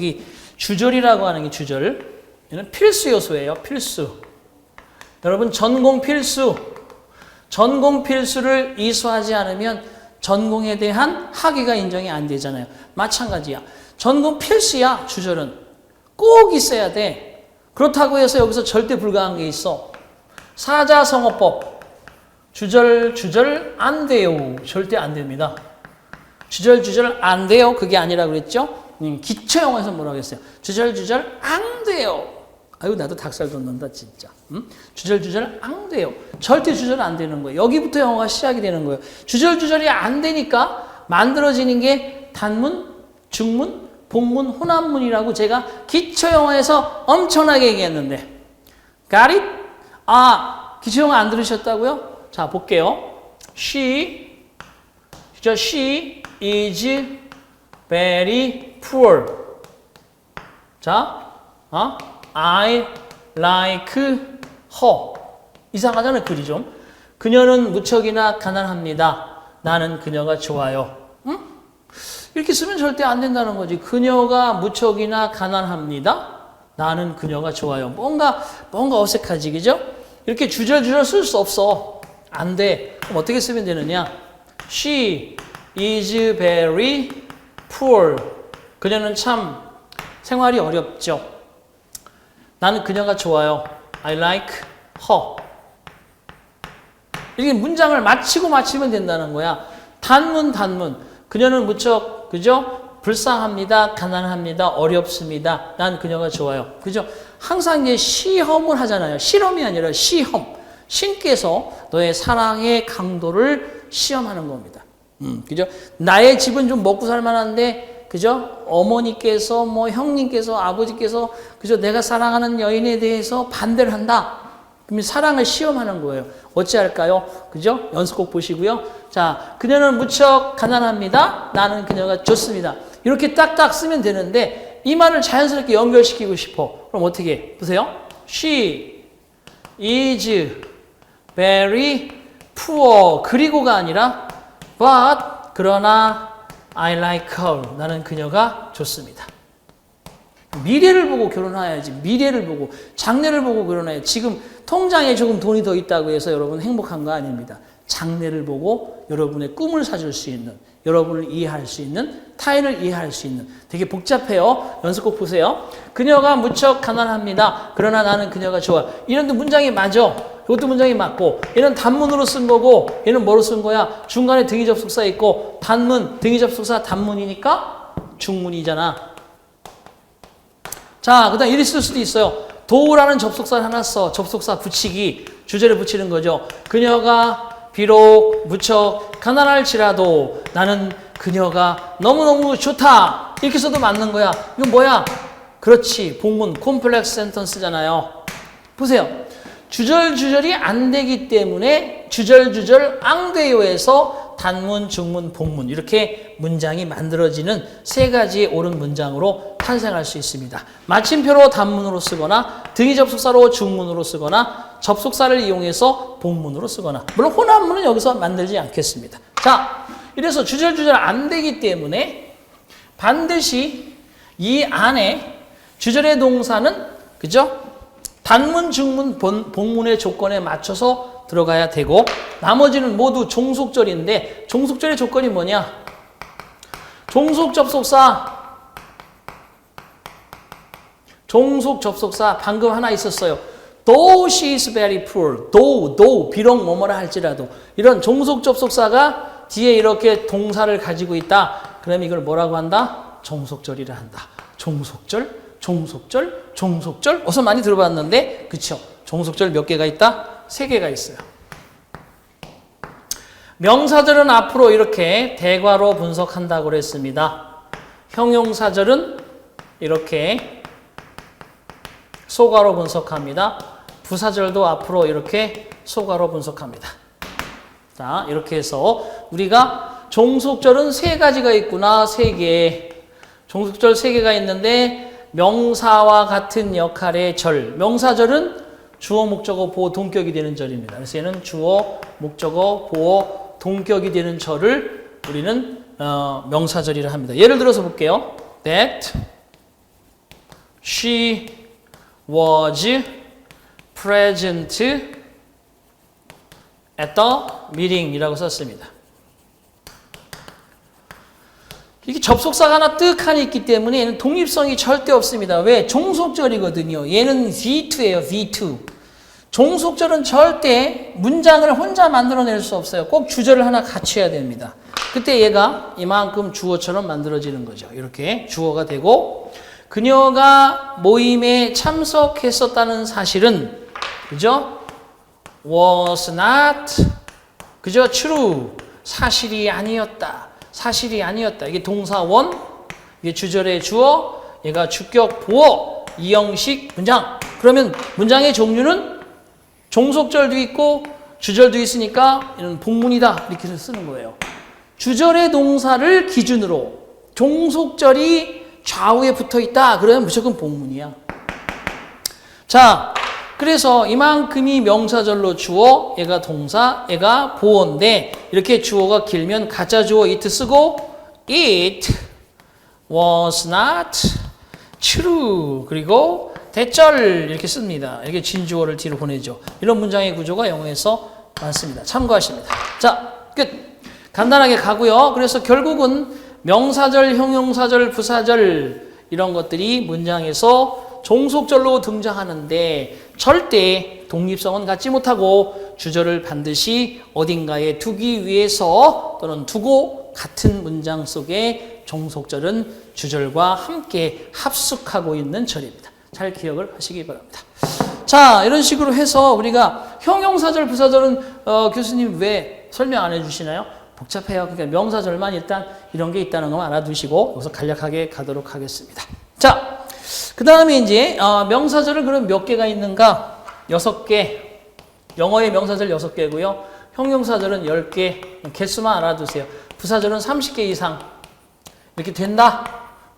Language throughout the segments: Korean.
여기 주절이라고 하는 게 주절. 얘는 필수 요소예요. 필수. 여러분 전공 필수. 전공 필수를 이수하지 않으면 전공에 대한 학위가 인정이 안 되잖아요. 마찬가지야. 전공 필수야, 주절은. 꼭 있어야 돼. 그렇다고 해서 여기서 절대 불가한 게 있어. 사자성어법. 주절, 주절 안 돼요. 절대 안 됩니다. 주절, 주절 안 돼요. 그게 아니라 그랬죠? 음, 기초 영어에서 뭐라고 했어요? 주절, 주절 안 돼요. 아유, 나도 닭살 돋는다, 진짜. 음? 주절, 주절 안 돼요. 절대 주절 안 되는 거예요. 여기부터 영어가 시작이 되는 거예요. 주절, 주절이 안 되니까 만들어지는 게 단문, 중문, 복문, 혼합문이라고 제가 기초 영어에서 엄청나게 얘기했는데. It? 아, 기초 영어 안 들으셨다고요? 자, 볼게요. She, 저 she is very poor. 자, 어? I like her. 이상하잖아요, 글이 좀. 그녀는 무척이나 가난합니다. 나는 그녀가 좋아요. 응? 이렇게 쓰면 절대 안 된다는 거지. 그녀가 무척이나 가난합니다. 나는 그녀가 좋아요. 뭔가, 뭔가 어색하지, 그죠? 이렇게 주절주절 쓸 수 없어. 안 돼. 그럼 어떻게 쓰면 되느냐? She is very poor. 그녀는 참 생활이 어렵죠. 나는 그녀가 좋아요. I like her. 이렇게 문장을 마치고 마치면 된다는 거야. 단문, 단문. 그녀는 무척, 그죠? 불쌍합니다. 가난합니다. 어렵습니다. 난 그녀가 좋아요. 그죠? 항상 이제 시험을 하잖아요. 실험이 아니라 시험. 신께서 너의 사랑의 강도를 시험하는 겁니다. 음, 그죠? 나의 집은 좀 먹고 살만한데, 그죠? 어머니께서, 뭐, 형님께서, 아버지께서, 그죠? 내가 사랑하는 여인에 대해서 반대를 한다. 그러면 사랑을 시험하는 거예요. 어찌할까요? 그죠? 연습곡 보시고요. 자, 그녀는 무척 가난합니다. 나는 그녀가 좋습니다. 이렇게 딱딱 쓰면 되는데, 이 말을 자연스럽게 연결시키고 싶어. 그럼 어떻게 해? 보세요. She is very poor. 그리고가 아니라, but, 그러나, I like her. 나는 그녀가 좋습니다. 미래를 보고 결혼해야지. 미래를 보고, 장래를 보고 결혼해야지. 지금 통장에 조금 돈이 더 있다고 해서 여러분 행복한 거 아닙니다. 장래를 보고 여러분의 꿈을 사줄 수 있는, 여러분을 이해할 수 있는, 타인을 이해할 수 있는. 되게 복잡해요. 연습 꼭 보세요. 그녀가 무척 가난합니다. 그러나 나는 그녀가 좋아. 이런 문장이 맞아. 이것도 문장이 맞고 얘는 단문으로 쓴 거고 얘는 뭐로 쓴 거야? 중간에 등위 접속사 있고 단문, 등위 접속사 단문이니까 중문이잖아. 자, 그 다음 이리 쓸 수도 있어요. 도라는 접속사를 하나 써. 접속사 붙이기. 주제를 붙이는 거죠. 그녀가 비록 무척 가난할지라도 나는 그녀가 너무너무 좋다. 이렇게 써도 맞는 거야. 이건 뭐야? 그렇지. 복문, 콤플렉스 센턴스잖아요. 보세요. 주절주절이 안 되기 때문에 주절주절 앙대요에서 단문, 중문, 복문 이렇게 문장이 만들어지는 세 가지의 옳은 문장으로 탄생할 수 있습니다. 마침표로 단문으로 쓰거나 등위 접속사로 중문으로 쓰거나 접속사를 이용해서 복문으로 쓰거나 물론 혼합문은 여기서 만들지 않겠습니다. 자, 이래서 주절주절 안 되기 때문에 반드시 이 안에 주절의 동사는 그죠? 단문, 중문, 본, 복문의 조건에 맞춰서 들어가야 되고 나머지는 모두 종속절인데 종속절의 조건이 뭐냐? 종속 접속사 종속 접속사 방금 하나 있었어요. Though she is very poor. Though, though 비록 뭐뭐라 할지라도 이런 종속 접속사가 뒤에 이렇게 동사를 가지고 있다. 그럼 이걸 뭐라고 한다? 종속절이라 한다. 종속절, 종속절, 종속절. 어서 많이 들어봤는데 그쵸? 종속절 몇 개가 있다? 세 개가 있어요. 명사절은 앞으로 이렇게 대괄호 분석한다고 그랬습니다. 형용사절은 이렇게 소괄호 분석합니다. 부사절도 앞으로 이렇게 소괄호 분석합니다. 자, 이렇게 해서 우리가 종속절은 세 가지가 있구나, 세 개. 종속절 세 개가 있는데 명사와 같은 역할의 절. 명사절은 주어, 목적어, 보어, 동격이 되는 절입니다. 그래서 얘는 주어, 목적어, 보어, 동격이 되는 절을 우리는 어, 명사절이라 합니다. 예를 들어서 볼게요. That She was present at the meeting이라고 썼습니다. 이게 접속사가 하나 뜩 하나 있기 때문에 얘는 독립성이 절대 없습니다. 왜? 종속절이거든요. 얘는 V2예요, V2. 종속절은 절대 문장을 혼자 만들어낼 수 없어요. 꼭 주절을 하나 갖춰야 됩니다. 그때 얘가 이만큼 주어처럼 만들어지는 거죠. 이렇게 주어가 되고 그녀가 모임에 참석했었다는 사실은 그죠? was not 그죠? true 사실이 아니었다. 사실이 아니었다. 이게 동사원, 이게 주절의 주어, 얘가 주격 보어, 이형식 문장. 그러면 문장의 종류는 종속절도 있고 주절도 있으니까 이런 복문이다 이렇게 쓰는 거예요. 주절의 동사를 기준으로 종속절이 좌우에 붙어 있다 그러면 무조건 복문이야. 자, 그래서 이만큼이 명사절로 주어, 얘가 동사, 얘가 보어인데 이렇게 주어가 길면 가짜 주어 it 쓰고 it was not true 그리고 대절 이렇게 씁니다. 이렇게 진주어를 뒤로 보내죠. 이런 문장의 구조가 영어에서 많습니다. 참고하십니다. 자, 끝. 간단하게 가고요. 그래서 결국은 명사절, 형용사절, 부사절 이런 것들이 문장에서 종속절로 등장하는데 절대 독립성은 갖지 못하고 주절을 반드시 어딘가에 두기 위해서 또는 두고 같은 문장 속에 종속절은 주절과 함께 합숙하고 있는 절입니다. 잘 기억을 하시기 바랍니다. 자, 이런 식으로 해서 우리가 형용사절, 부사절은 어, 교수님 왜 설명 안 해주시나요? 복잡해요. 그러니까 명사절만 일단 이런 게 있다는 것만 알아두시고 여기서 간략하게 가도록 하겠습니다. 자, 그 다음에 이제 어, 명사절은 그럼 몇 개가 있는가? 여섯 개. 영어의 명사절 여섯 개고요. 형용사절은 열 개. 개수만 알아두세요. 부사절은 30개 이상. 이렇게 된다?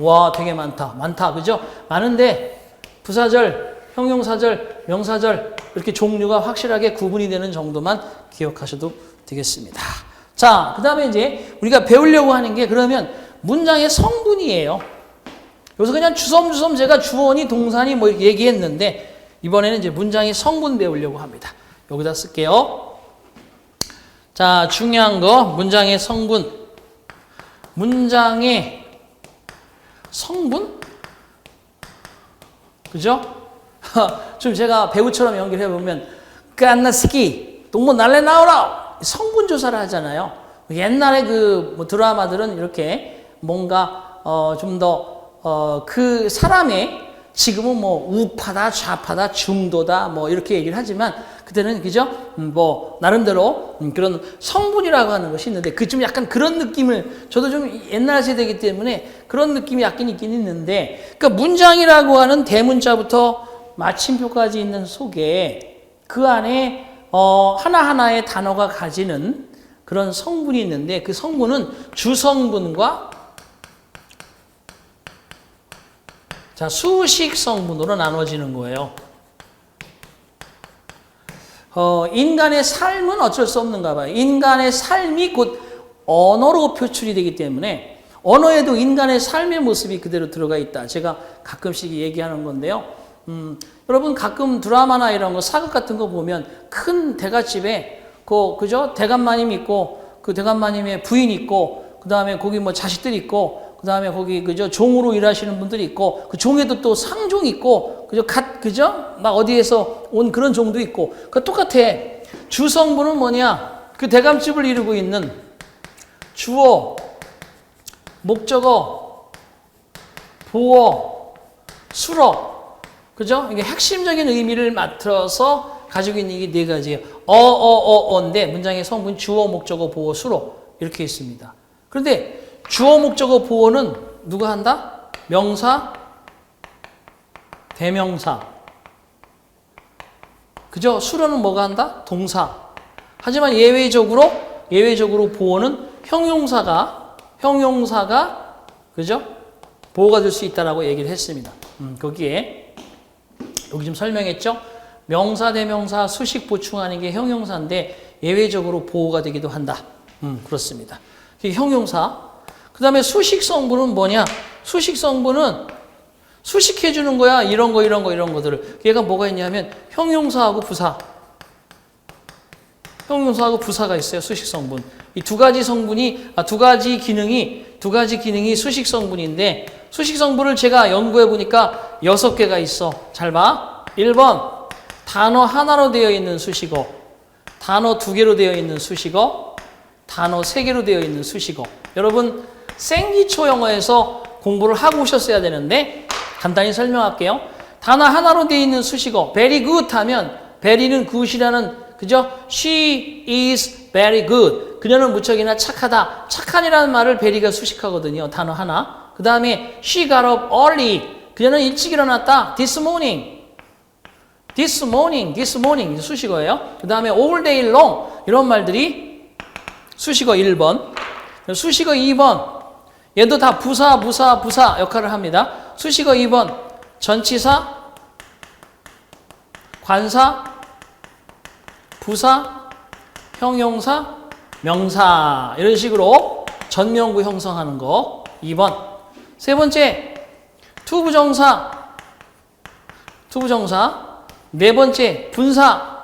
와, 되게 많다. 많다. 그죠? 많은데 부사절, 형용사절, 명사절 이렇게 종류가 확실하게 구분이 되는 정도만 기억하셔도 되겠습니다. 자, 그 다음에 이제 우리가 배우려고 하는 게 그러면 문장의 성분이에요. 여기서 그냥 주섬주섬 제가 주어니 동사니 뭐 얘기했는데 이번에는 이제 문장의 성분 배우려고 합니다. 여기다 쓸게요. 자, 중요한 거 문장의 성분. 문장의 성분? 그죠? 좀 제가 배우처럼 연결해 보면 깐나스키 동무 날래 나오라 성분 조사를 하잖아요. 옛날에 그 뭐 드라마들은 이렇게 뭔가 어 좀 더 어 그 사람의 지금은 뭐 우파다 좌파다 중도다 뭐 이렇게 얘기를 하지만 그때는 그죠? 음, 뭐 나름대로 음, 그런 성분이라고 하는 것이 있는데 그좀 약간 그런 느낌을 저도 좀 옛날 세대이기 때문에 그런 느낌이 약간 있긴 있는데 그러니까 문장이라고 하는 대문자부터 마침표까지 있는 속에 그 안에 어 하나하나의 단어가 가지는 그런 성분이 있는데 그 성분은 주성분과 자, 수식 성분으로 나눠지는 거예요. 어, 인간의 삶은 어쩔 수 없는가 봐요. 인간의 삶이 곧 언어로 표출이 되기 때문에 언어에도 인간의 삶의 모습이 그대로 들어가 있다. 제가 가끔씩 얘기하는 건데요. 음, 여러분 가끔 드라마나 이런 거 사극 같은 거 보면 큰 대갓집에 그 그죠 대감마님 있고 그 대감마님의 부인 있고 그 다음에 거기 뭐 자식들 있고 그 다음에 거기 그저 종으로 일하시는 분들이 있고 그 종에도 또 상종 있고 그저 갓 그죠 막 어디에서 온 그런 종도 있고 그 똑같아. 주성분은 뭐냐? 그 대감집을 이루고 있는 주어 목적어 보어 수러. 그죠? 이게 핵심적인 의미를 맡아서 가지고 있는 이게 네 가지예요 어어어어인데 문장의 성분 주어 목적어 보어 수로 이렇게 있습니다. 그런데 주어 목적어 보어는 누가 한다? 명사, 대명사. 그죠? 수로는 뭐가 한다? 동사. 하지만 예외적으로 예외적으로 보어는 형용사가 형용사가 그죠? 보호가 될 수 있다라고 얘기를 했습니다. 음, 거기에 여기 좀 설명했죠? 명사, 대명사, 수식 보충하는 게 형용사인데 예외적으로 보호가 되기도 한다. 음, 그렇습니다. 형용사 그 다음에 수식 성분은 뭐냐? 수식 성분은 수식해 주는 거야. 이런 거 이런 거 이런 것들을. 얘가 뭐가 있냐면 형용사하고 부사. 형용사하고 부사가 있어요. 수식 성분. 이 두 가지 성분이 아, 두 가지 기능이 두 가지 기능이 수식 성분인데 수식 성분을 제가 연구해 보니까 여섯 개가 있어. 잘 봐. 1번 단어 하나로 되어 있는 수식어. 단어 두 개로 되어 있는 수식어. 단어 세 개로 되어 있는 수식어. 여러분 생기초 영어에서 공부를 하고 오셨어야 되는데 간단히 설명할게요. 단어 하나로 되어 있는 수식어 very good 하면 very는 good이라는 그죠? She is very good. 그녀는 무척이나 착하다. 착한이라는 말을 very가 수식하거든요. 단어 하나. 그 다음에 she got up early. 그녀는 일찍 일어났다. This morning. This morning, this morning 수식어예요. 그 다음에 all day long 이런 말들이 수식어 1번. 수식어 2번. 얘도 다 부사, 부사, 부사 역할을 합니다. 수식어 2번. 전치사, 관사, 부사, 형용사, 명사 이런 식으로 전명구 형성하는 거 2번. 세 번째 투부정사, 투부정사. 네 번째 분사,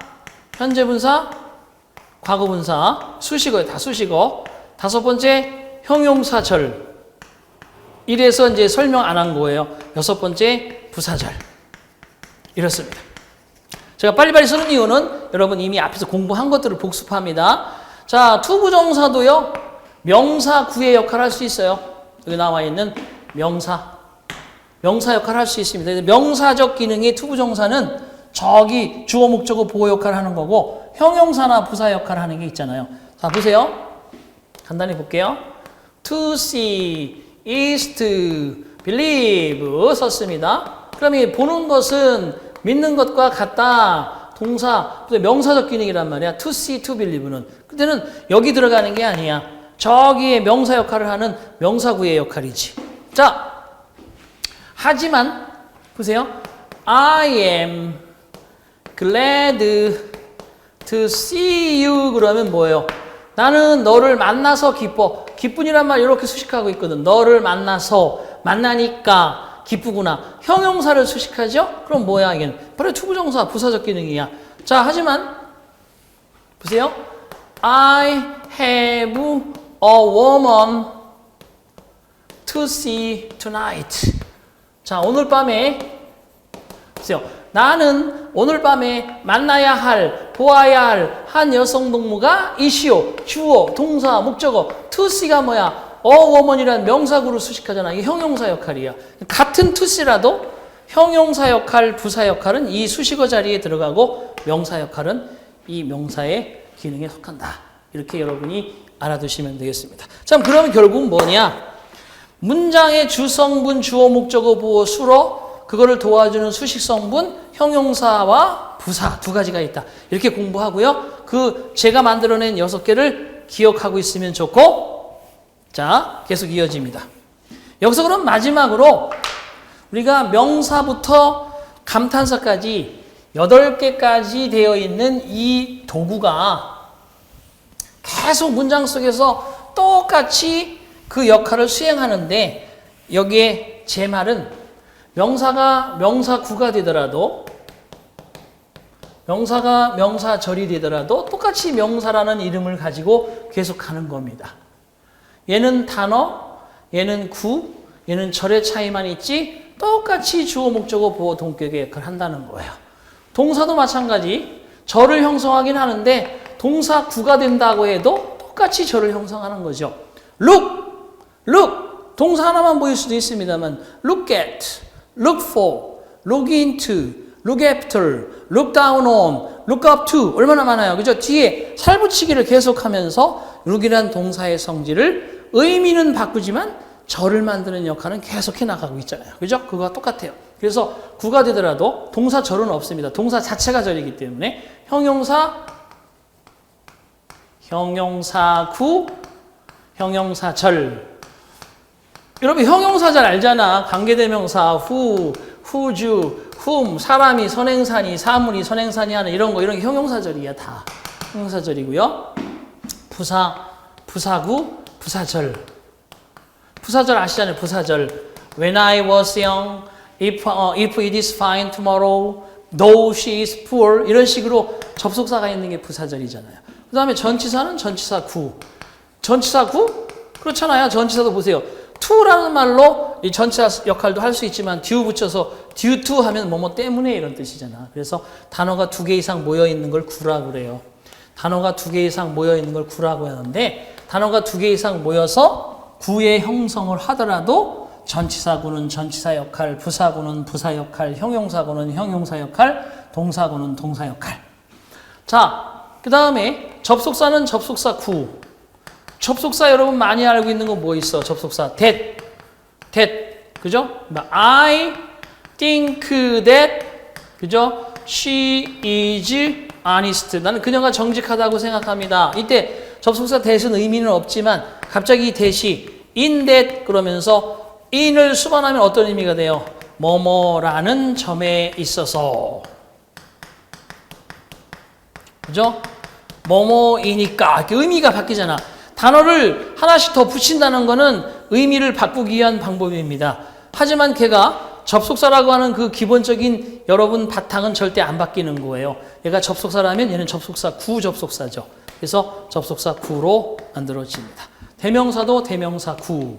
현재 분사, 과거 분사, 수식어에 다 수식어. 다섯 번째 형용사절. 이래서 이제 설명 안 한 거예요. 여섯 번째 부사절. 이렇습니다. 제가 빨리빨리 쓰는 이유는 여러분 이미 앞에서 공부한 것들을 복습합니다. 자, 투부정사도요. 명사 구의 역할을 할 수 있어요. 여기 나와 있는 명사. 명사 역할을 할 수 있습니다. 명사적 기능의 투부정사는 저기 주어 목적어 보호 역할을 하는 거고 형용사나 부사 역할을 하는 게 있잖아요. 자, 보세요. 간단히 볼게요. to see to believe 썼습니다. 그럼 이 보는 것은 믿는 것과 같다. 동사, 명사적 기능이란 말이야. to see, to believe는. 근데는 여기 들어가는 게 아니야. 저기에 명사 역할을 하는 명사구의 역할이지. 자, 하지만 보세요. I am glad to see you 그러면 뭐예요? 나는 너를 만나서 기뻐. 기쁜이란 말 이렇게 수식하고 있거든. 너를 만나서 만나니까 기쁘구나. 형용사를 수식하죠? 그럼 뭐야 이게? 바로 투부정사 부사적 기능이야. 자, 하지만 보세요. I have a woman to see tonight. 자, 오늘 밤에 보세요. 나는 오늘 밤에 만나야 할, 보아야 할 한 여성 동무가 이시오, 주어, 동사, 목적어, see가 뭐야? a woman이란 명사구로 수식하잖아. 이게 형용사 역할이야. 같은 see라도 형용사 역할, 부사 역할은 이 수식어 자리에 들어가고 명사 역할은 이 명사의 기능에 속한다. 이렇게 여러분이 알아두시면 되겠습니다. 자, 그럼 결국 뭐냐? 문장의 주성분, 주어, 목적어, 보어, 수로 그거를 도와주는 수식 성분, 형용사와 부사 두 가지가 있다. 이렇게 공부하고요. 그 제가 만들어낸 여섯 개를 기억하고 있으면 좋고, 자, 계속 이어집니다. 여기서 그럼 마지막으로 우리가 명사부터 감탄사까지 여덟 개까지 되어 있는 이 도구가 계속 문장 속에서 똑같이 그 역할을 수행하는데 여기에 제 말은 명사가 명사구가 되더라도 명사가 명사절이 되더라도 똑같이 명사라는 이름을 가지고 계속 가는 겁니다. 얘는 단어, 얘는 구, 얘는 절의 차이만 있지 똑같이 주어 목적어 보어 동격의 역할을 한다는 거예요. 동사도 마찬가지 절을 형성하긴 하는데 동사 구가 된다고 해도 똑같이 절을 형성하는 거죠. look, look 동사 하나만 보일 수도 있습니다만 look at, look for, look into, look after, look down on, look up to 얼마나 많아요. 그죠? 뒤에 살붙이기를 계속하면서 look이란 동사의 성질을 의미는 바꾸지만 절을 만드는 역할은 계속해 나가고 있잖아요. 그죠? 그거와 똑같아요. 그래서 구가 되더라도 동사 절은 없습니다. 동사 자체가 절이기 때문에 형용사 형용사 구 형용사 절 여러분 형용사 잘 알잖아. 관계대명사 후, 후주, 훔, 사람이 선행사니, 사물이 선행사니 하는 이런 거 이런 게 형용사절이야 다. 형용사절이고요. 부사, 부사구, 부사절. 부사절 아시잖아요. 부사절. When I was young, if, 어, if it is fine tomorrow, though she is poor 이런 식으로 접속사가 있는 게 부사절이잖아요. 그 다음에 전치사는 전치사 구. 전치사 구? 그렇잖아요. 전치사도 보세요. To라는 말로 이 전치사 역할도 할 수 있지만 due 붙여서 due 하면 뭐뭐 때문에 이런 뜻이잖아. 그래서 단어가 두 개 이상 모여 있는 걸 구라고 그래요. 단어가 두 개 이상 모여 있는 걸 구라고 하는데 단어가 두 개 이상 모여서 구의 형성을 하더라도 전치사구는 전치사 역할, 부사구는 부사 역할, 형용사구는 형용사 역할, 동사구는 동사 역할. 자, 그 다음에 접속사는 접속사 구. 접속사 여러분 많이 알고 있는 거 뭐 있어? 접속사 that, that, 그죠? 뭐, I think that, 그죠? She is honest. 나는 그녀가 정직하다고 생각합니다. 이때 접속사 that은 의미는 없지만 갑자기 that이 in that 그러면서 in을 수반하면 어떤 의미가 돼요? 뭐뭐라는 점에 있어서. 그죠? 뭐뭐이니까 의미가 바뀌잖아. 단어를 하나씩 더 붙인다는 거는 의미를 바꾸기 위한 방법입니다. 하지만 걔가 접속사라고 하는 그 기본적인 여러분 바탕은 절대 안 바뀌는 거예요. 얘가 접속사라면 얘는 접속사 구 접속사죠. 그래서 접속사 구로 만들어집니다. 대명사도 대명사 구.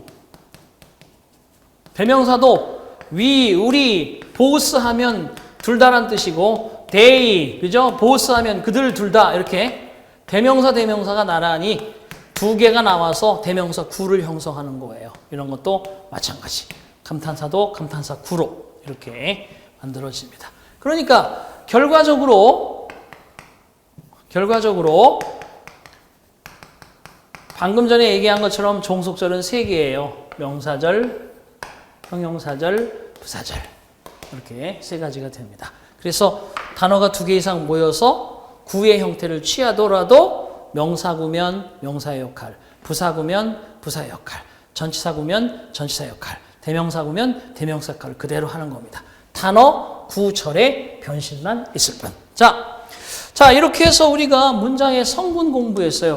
대명사도 위, 우리, 보스 하면 둘 다란 뜻이고 they, 그죠? 보스 하면 그들 둘 다 이렇게 대명사 대명사가 나란히 두 개가 나와서 대명사 구를 형성하는 거예요. 이런 것도 마찬가지. 감탄사도 감탄사 구로 이렇게 만들어집니다. 그러니까 결과적으로 결과적으로 방금 전에 얘기한 것처럼 종속절은 세 개예요. 명사절, 형용사절, 부사절. 이렇게 세 가지가 됩니다. 그래서 단어가 두 개 이상 모여서 구의 형태를 취하더라도 명사구면 명사의 역할, 부사구면 부사의 역할, 전치사구면 전치사 역할, 대명사구면 대명사 역할을 그대로 하는 겁니다. 단어 구절의 변신만 있을 뿐. 자, 자 이렇게 해서 우리가 문장의 성분 공부했어요.